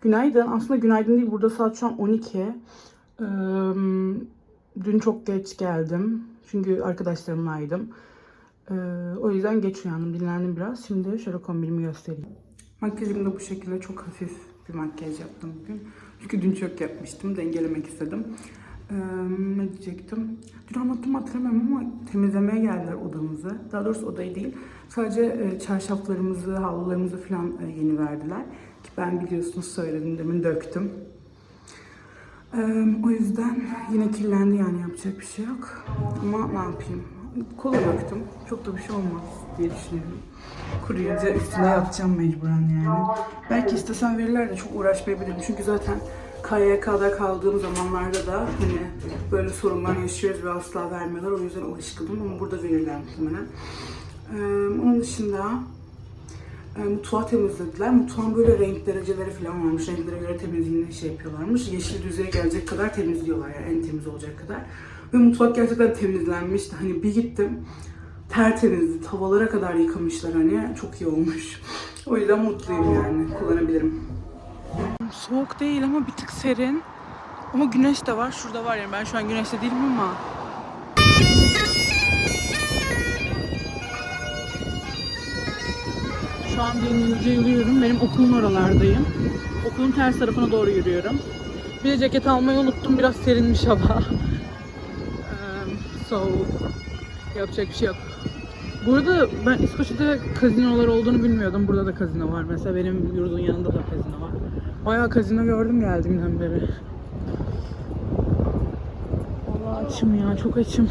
Günaydın. Aslında günaydın değil. Burada saat şu an 12. Ee, dün çok geç geldim. Çünkü arkadaşlarımlaydım. Ee, o yüzden geç uyandım. Dinlendim biraz. Şimdi şöyle kombinimi göstereyim. Makyajım da bu şekilde çok hafif bir makyaj yaptım bugün. Çünkü dün çok yapmıştım. Dengelemek istedim. Ee, ne diyecektim? Dün anlattım hatırlamıyorum ama temizlemeye geldiler odamızı. Daha doğrusu odayı değil. Sadece e, çarşaflarımızı, havlularımızı falan e, yeni verdiler. Ki ben biliyorsunuz söyledim demin döktüm. Ee, o yüzden yine kirlendi yani yapacak bir şey yok. Ama ne yapayım? Kola döktüm. Çok da bir şey olmaz diye düşünüyorum. Kuruyunca üstüne yapacağım mecburen yani. Belki istesem verirler de çok uğraşmayabilirim. Çünkü zaten KYK'da kaldığım zamanlarda da hani böyle sorunlar yaşıyoruz ve asla vermiyorlar. O yüzden alışkınım ama burada verirler muhtemelen. Ee, onun dışında e, mutfağı temizlediler. Mutfağın böyle renk dereceleri falan varmış. Renklere göre temizliğini şey yapıyorlarmış. Yeşil düzeye gelecek kadar temizliyorlar yani en temiz olacak kadar. Ve mutfak gerçekten temizlenmişti. Hani bir gittim tertemizdi. Tavalara kadar yıkamışlar hani. Çok iyi olmuş. O yüzden mutluyum yani. Kullanabilirim. Soğuk değil ama bir tık serin. Ama güneş de var. Şurada var yani. Ben şu an güneşte değilim ama. Şu an denizce yürüyorum. Benim okulun oralardayım. Okulun ters tarafına doğru yürüyorum. Bir de ceket almayı unuttum. Biraz serinmiş hava. Um, so, yapacak bir şey yok. Burada ben İskoçya'da kazinolar olduğunu bilmiyordum. Burada da kazino var. Mesela benim yurdun yanında da kazino var. Bayağı kazino gördüm geldiğimden beri. Allah açım ya çok açım.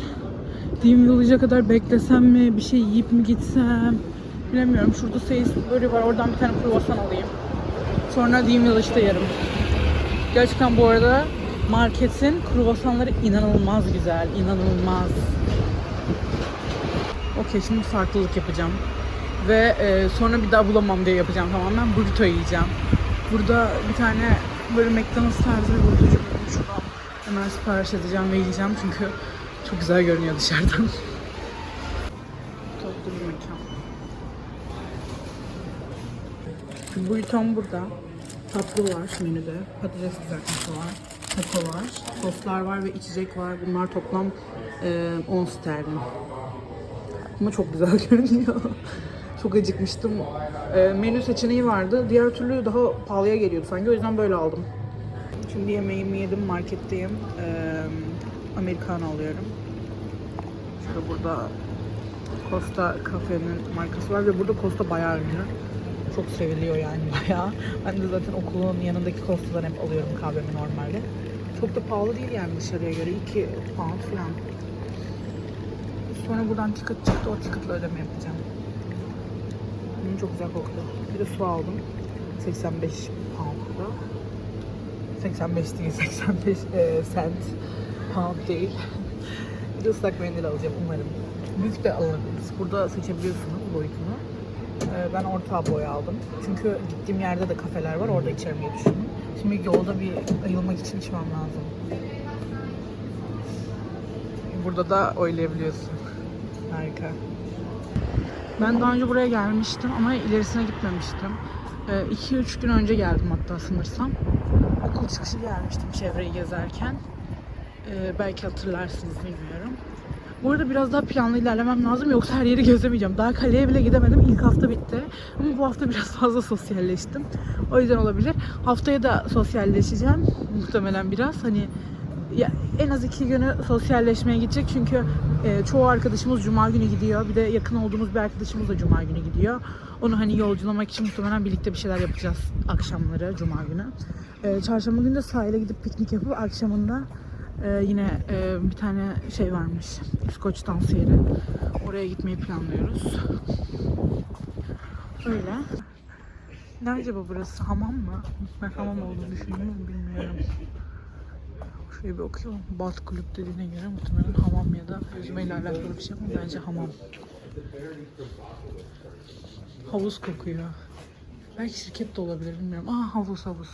Diyim yollayacak kadar beklesem mi? Bir şey yiyip mi gitsem? Bilemiyorum. Şurada Sainsbury var. Oradan bir tane kruvasan alayım. Sonra Diyim Village'da yerim. Gerçekten bu arada marketin kruvasanları inanılmaz güzel. inanılmaz. Okey şimdi farklılık yapacağım. Ve e, sonra bir daha bulamam diye yapacağım tamamen. Burrito yiyeceğim. Burada bir tane böyle McDonald's tarzı bir burritocu buldum. Şuradan hemen sipariş edeceğim ve yiyeceğim çünkü çok güzel görünüyor dışarıdan. Tatlı bir mekan. Burritom burada. Tatlı var menüde. Patates kızartması var. Taco var. Soslar var ve içecek var. Bunlar toplam e, 10 sterlin. Ama çok güzel görünüyor. Çok acıkmıştım. E, menü seçeneği vardı. Diğer türlü daha pahalıya geliyordu sanki. O yüzden böyle aldım. Şimdi yemeğimi yedim. Marketteyim. E, Americano alıyorum. Şurada burada Costa kafenin markası var ve burada Costa bayağı ünlü. Çok seviliyor yani bayağı. Ben de zaten okulun yanındaki Costa'dan hep alıyorum kahvemi normalde. Çok da pahalı değil yani dışarıya göre. 2 pound falan. Sonra buradan ticket çıktı. O ticketle ödeme yapacağım. Çok güzel koktu. Bir de su aldım. 85 pound'da. 85 değil, 85 e, cent. Pound değil. bir de ıslak mendil alacağım umarım. Büyük de alabiliriz. Burada seçebiliyorsunuz boyutunu. Ee, Ben orta boy aldım. Çünkü gittiğim yerde de kafeler var. Orada içerim diye düşündüm. Şimdi yolda bir ayılmak için içmem lazım. Burada da oylayabiliyorsun. Harika. Ben daha önce buraya gelmiştim ama ilerisine gitmemiştim. 2-3 gün önce geldim hatta sanırsam. Okul çıkışı gelmiştim çevreyi gezerken. Ee, belki hatırlarsınız bilmiyorum. Bu arada biraz daha planlı ilerlemem lazım yoksa her yeri gezemeyeceğim. Daha kaleye bile gidemedim. İlk hafta bitti. Ama bu hafta biraz fazla sosyalleştim. O yüzden olabilir. Haftaya da sosyalleşeceğim. Muhtemelen biraz. Hani ya en az iki günü sosyalleşmeye gidecek çünkü e, çoğu arkadaşımız cuma günü gidiyor. Bir de yakın olduğumuz bir arkadaşımız da cuma günü gidiyor. Onu hani yolculamak için muhtemelen birlikte bir şeyler yapacağız akşamları cuma günü. E, çarşamba günü de sahile gidip piknik yapıp akşamında e, yine e, bir tane şey varmış. İskoç dans yeri. Oraya gitmeyi planlıyoruz. Öyle. Ne acaba burası? Hamam mı? Ben hamam olduğunu düşünüyorum bilmiyorum. Şöyle bir okuyalım. Bat kulüp dediğine göre muhtemelen hamam ya da yüzmeyle alakalı bir şey ama bence hamam. Havuz kokuyor. Belki şirket de olabilir bilmiyorum. Aa havuz havuz.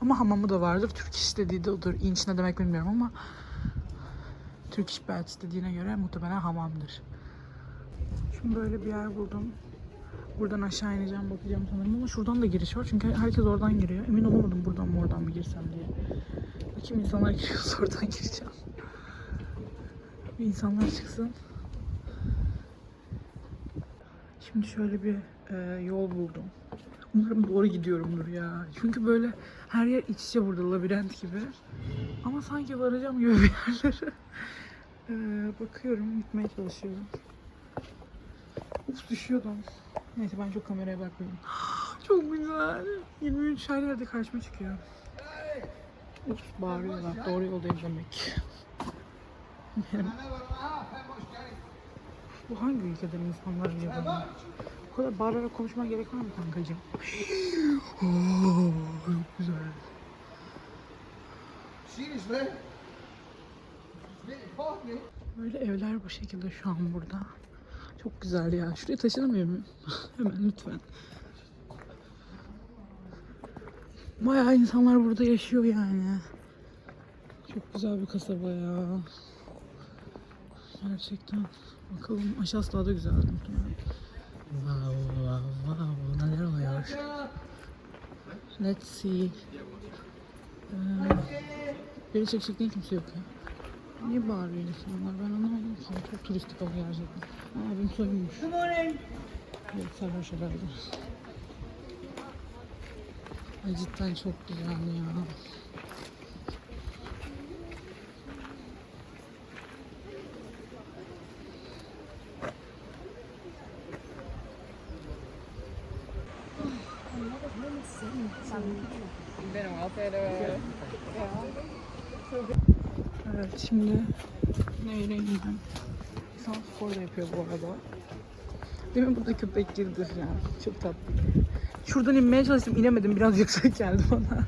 Ama hamamı da vardır. Türk iş dediği de odur. İnç ne demek bilmiyorum ama Türk iş belki dediğine göre muhtemelen hamamdır. Şimdi böyle bir yer buldum. Buradan aşağı ineceğim bakacağım sanırım ama şuradan da giriş var. Çünkü herkes oradan giriyor. Emin olamadım buradan mı oradan mı girsem diye. Bakayım insanlar giriyorsa oradan gireceğim. Bir insanlar çıksın. Şimdi şöyle bir e, yol buldum. Umarım doğru gidiyorumdur ya. Çünkü böyle her yer iç içe burada labirent gibi. Ama sanki varacağım gibi bir yerlere. E, bakıyorum, gitmeye çalışıyorum. Uf düşüyordum. Neyse ben çok kameraya bakmayayım. Çok güzel. 23 her yerde karşıma çıkıyor. Uf bağırıyorlar. Doğru yoldayım demek. Bu hangi ülkeden insanlar acaba? Bu kadar bağırarak konuşmaya gerek var mı kankacığım? Oo, çok güzel. Böyle evler bu şekilde şu an burada. Çok güzel ya. Şuraya taşınamıyor muyum? Hemen lütfen. Bayağı insanlar burada yaşıyor yani. Çok güzel bir kasaba ya. Gerçekten. Bakalım aşağısı daha da güzel. Wow, wow, wow. Neler oluyor? Let's see. Ee, beni çekecek değil kimse yok ya. Niye bağırıyor insanlar? Ben anlamadım ki. Çok turistik ama gerçekten. Abim soyunmuş. Good morning. Evet sarhoş herhalde. Ay cidden çok güzel ya. Evet şimdi neyle indim? İnsan spor da yapıyor bu arada. Değil mi? Burada köpek girdi falan. Çok tatlı. Şuradan inmeye çalıştım. inemedim. Biraz yüksek geldi bana.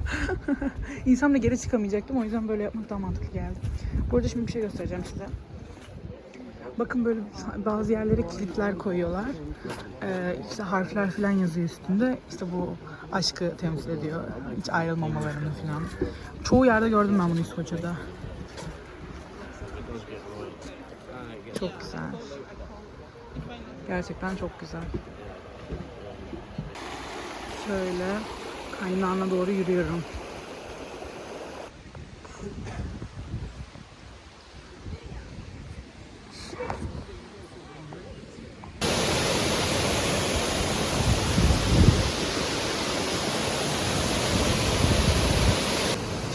İnsanla geri çıkamayacaktım. O yüzden böyle yapmak daha mantıklı geldi. Bu arada şimdi bir şey göstereceğim size. Bakın böyle bazı yerlere kilitler koyuyorlar. Ee, işte harfler falan yazıyor üstünde. İşte bu aşkı temsil ediyor. Hiç ayrılmamalarını falan. Çoğu yerde gördüm ben bunu İskoçya'da. Çok güzel. Gerçekten çok güzel. Şöyle kaynağına doğru yürüyorum.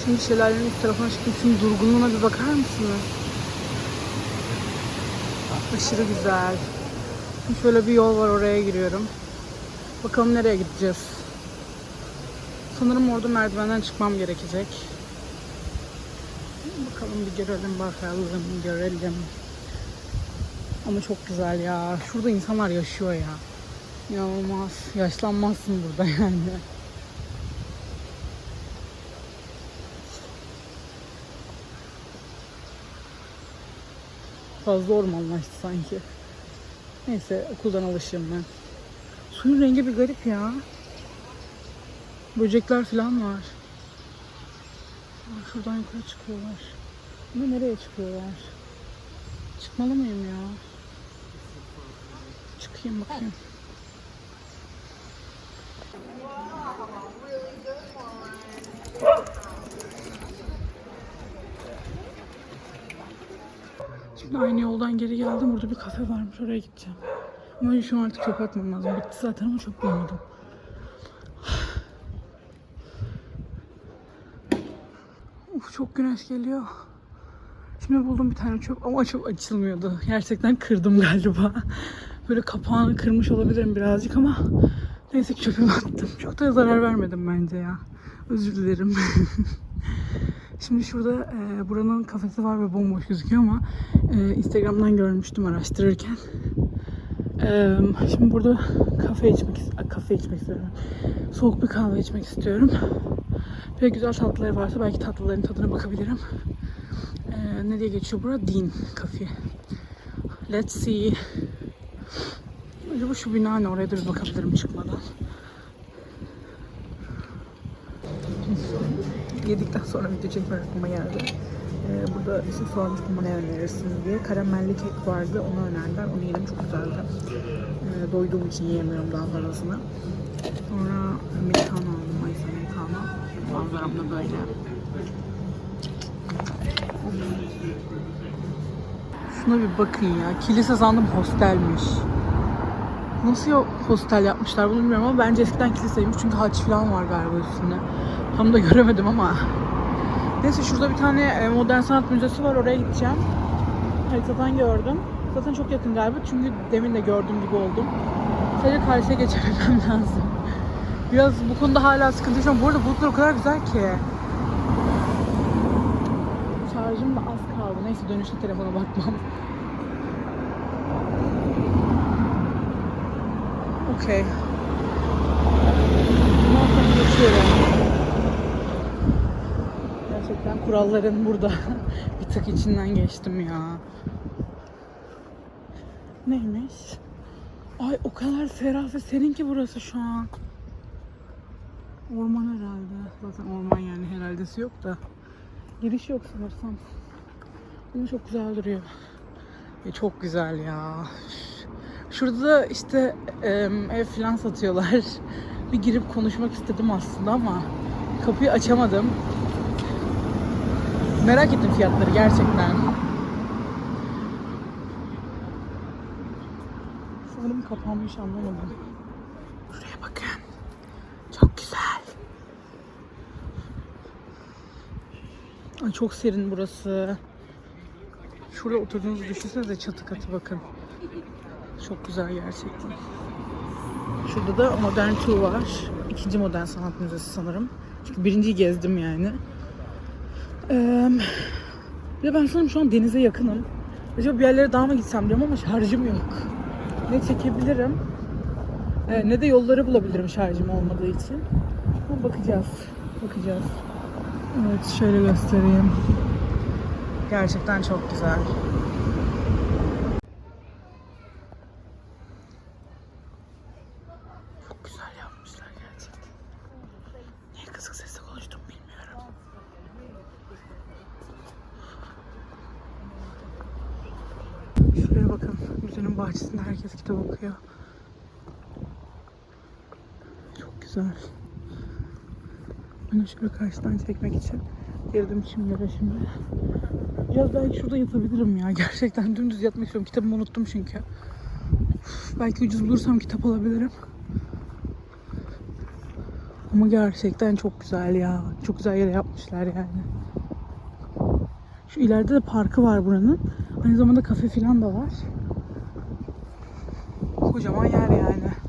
Şimdi şelalenin üst tarafına çıktım. Şunun durgunluğuna bir bakar mısınız? Aşırı güzel. Şimdi şöyle bir yol var oraya giriyorum. Bakalım nereye gideceğiz. Sanırım orada merdivenden çıkmam gerekecek. Bakalım bir görelim bakalım görelim. Ama çok güzel ya. Şurada insanlar yaşıyor ya. İnanılmaz. Yaşlanmazsın burada yani. Fazla ormanlaştı sanki. Neyse okuldan alışırım ben. Suyun rengi bir garip ya. Böcekler falan var. Şuradan yukarı çıkıyorlar. Ama nereye çıkıyorlar? Çıkmalı mıyım ya? Çıkayım bakayım. Şimdi aynı yoldan geri geldim. Burada bir kafe varmış. Oraya gideceğim. Ama şu artık çöp atmam lazım. Bitti zaten ama çöp bulamadım. Uf çok güneş geliyor. Şimdi buldum bir tane çöp ama çok açılmıyordu. Gerçekten kırdım galiba. Böyle kapağını kırmış olabilirim birazcık ama neyse ki çöpümü attım. Çok da zarar vermedim bence ya. Özür dilerim. Şimdi şurada e, buranın kafesi var ve bomboş gözüküyor ama e, Instagram'dan görmüştüm araştırırken. E, şimdi burada kafe içmek kafe içmek istiyorum. Soğuk bir kahve içmek istiyorum. Ve güzel tatlıları varsa belki tatlıların tadına bakabilirim. E, ne diye geçiyor bura? Dean Cafe. Let's see. Acaba şu bina ne? Oraya bir bakabilirim çıkmadan. Yedikten sonra video çekmek aklıma geldi. Ee, burada işte sormuştum bana ne önerirsiniz diye. Karamelli kek vardı. Onu önerdiler. Onu yedim. Çok güzeldi. Ee, doyduğum için yiyemiyorum daha fazlasını. Sonra americano aldım. Mayıs americano. Manzaram da böyle. Şuna bir bakın ya. Kilise sandım hostelmiş. Nasıl yo- hostel yapmışlar bunu bilmiyorum ama bence eskiden kiliseymiş çünkü haç falan var galiba üstünde. Tam da göremedim ama. Neyse şurada bir tane e, modern sanat müzesi var oraya gideceğim. Haritadan gördüm. Zaten çok yakın galiba çünkü demin de gördüğüm gibi oldum. Sadece karşıya geçememem lazım. Biraz bu konuda hala sıkıntı yaşıyorum. Bu arada bulutlar o kadar güzel ki. Şarjım da az kaldı. Neyse dönüşte telefona bakmam. Okey. Gerçekten kuralların burada. bir tık içinden geçtim ya. Neymiş? Ay o kadar ferah ve serin ki burası şu an. Orman herhalde. Zaten orman yani herhaldesi yok da. Giriş yok sanırsam. Ama çok güzel duruyor. E, çok güzel ya. Şurada da işte em, ev falan satıyorlar. Bir girip konuşmak istedim aslında ama kapıyı açamadım. Merak ettim fiyatları gerçekten. Sanırım kapanmış anlamadım. Şuraya bakın. Çok güzel. Ay çok serin burası. Şurada oturduğunuzu düşünsenize çatı katı bakın. Çok güzel gerçekten. Şurada da Modern Two var. İkinci Modern Sanat Müzesi sanırım. Çünkü birinciyi gezdim yani. Ee, ben sanırım şu an denize yakınım. Acaba bir yerlere daha mı gitsem diyorum ama şarjım yok. Ne çekebilirim ee, ne de yolları bulabilirim şarjım olmadığı için. Ama bakacağız. Bakacağız. Evet şöyle göstereyim. Gerçekten çok güzel. Çok güzel yapmışlar gerçekten. Niye kısık sesle konuştum bilmiyorum. Şuraya bakın. Müzenin bahçesinde herkes kitap okuyor. Çok güzel. Ben şöyle karşıdan çekmek için girdim çimlere şimdi. Biraz belki şurada yatabilirim ya. Gerçekten dümdüz yatmak istiyorum. Kitabımı unuttum çünkü. Üf, belki ucuz bulursam kitap alabilirim. Ama gerçekten çok güzel ya. Çok güzel yere yapmışlar yani. Şu ileride de parkı var buranın. Aynı zamanda kafe falan da var. Kocaman yer yani.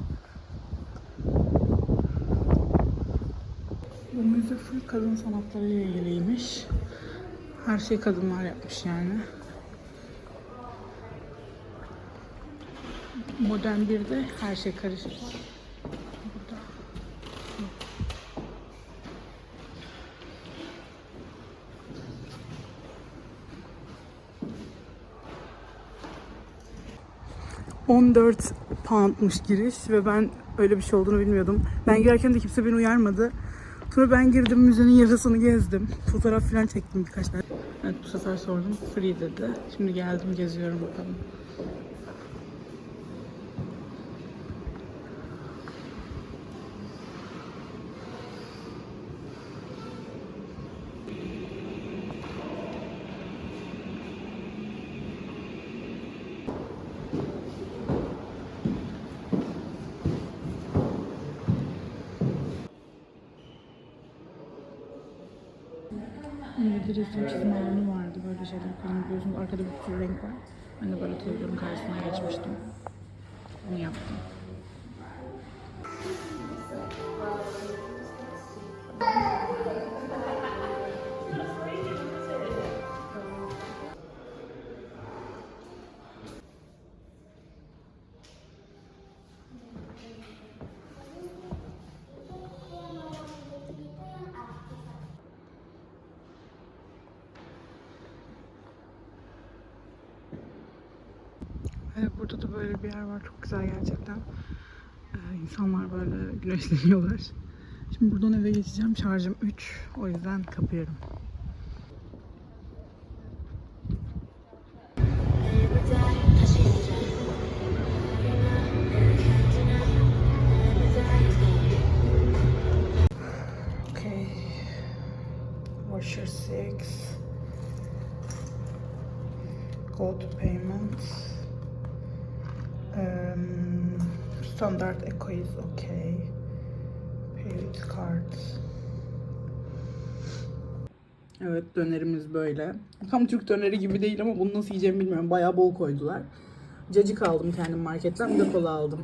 Kadın sanatları ile ilgiliymiş. Her şey kadınlar yapmış yani. Modern bir de her şey karışık. Burada. ...14 poundmuş giriş ve ben öyle bir şey olduğunu bilmiyordum. Ben girerken de kimse beni uyarmadı. Sonra ben girdim müzenin yarısını gezdim. Fotoğraf falan çektim birkaç tane. Evet bu sefer sordum. Free dedi. Şimdi geldim geziyorum bakalım. Bir resim çizme alanı vardı. Böyle şeyler kullanabiliyorsunuz. Arkada bir sürü renk var. Ben de böyle televizyorun karşısına geçmiştim. Onu yaptım. Burada da böyle bir yer var. Çok güzel gerçekten. Ee, insanlar böyle güneşleniyorlar. Şimdi buradan eve geçeceğim. Şarjım 3. O yüzden kapıyorum. Okay. Washer 6. Go to payments. Standard eco is okay. Pay with. Evet dönerimiz böyle. Tam Türk döneri gibi değil ama bunu nasıl yiyeceğimi bilmiyorum. Bayağı bol koydular. Cacık aldım kendim marketten bir de kola aldım.